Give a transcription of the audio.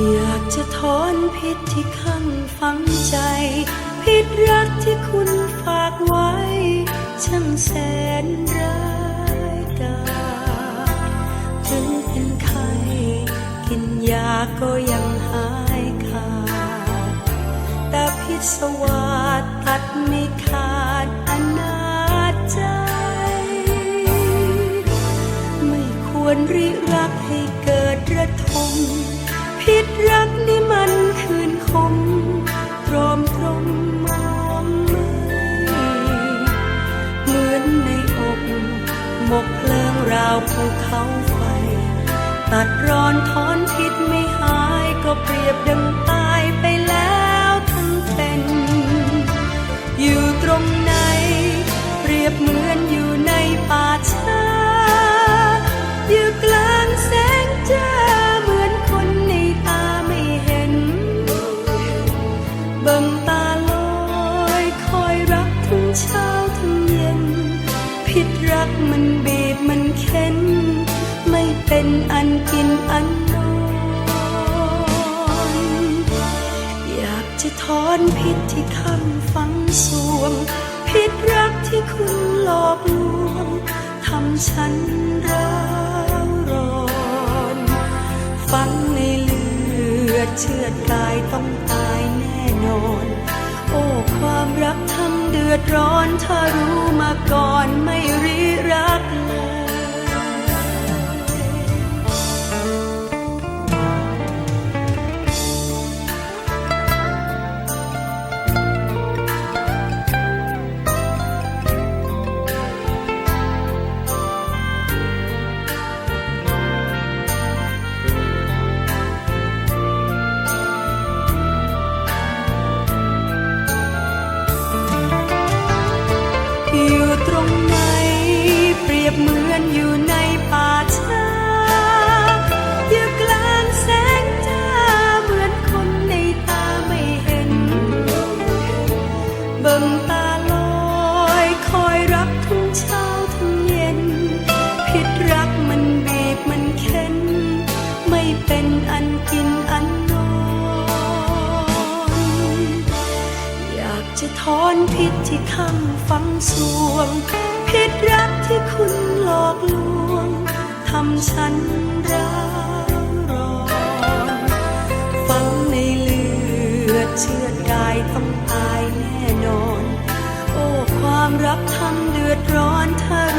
อยากจะถอนพิษที่ข้างฝังใจ พิษรักที่คุณฝากไว้ ช่างแสนร้ายกาจถึงเป็นไข้กินยาก็ยังหายขาด แต่พิษสวาสตัดไม่ขาดอนาจใจ ไม่ควรริรักให้เกิดระทม พิษรักนี่มันคืนคมตรอมตรมมองไม่เหมือนในอกหมกเพลิงราวภูเขาไฟ ตัดร้อนถอนพิษไม่หายก็เปรียบดังตา บิ่งตาลอยคอยรักทั้งเช้าทั้งเย็น พิษรักมันบีบมันเค้น ไม่เป็นอันกินอันนอนอยากจะถอนพิษที่ข้าฝังสวง พิษรักที่คุณหลอกลวงทำฉันร้าวร้อนฝังในเลือดเชือดกายต้องตายแน่ นอน โอ้ความรักทำเดือดร้อน ถ้ารู้มาก่อนไม่รีรัก ไม่เป็นอันกินอันนอนอยากจะถอนพิษที่ข้างฝังสวง พิษรักที่คุณหลอกลวงทำฉันร้าวร้อนฝังในเลือดเชือดกายต้องตายแน่นอน โอ้ความรักทำเดือดร้อนถ้า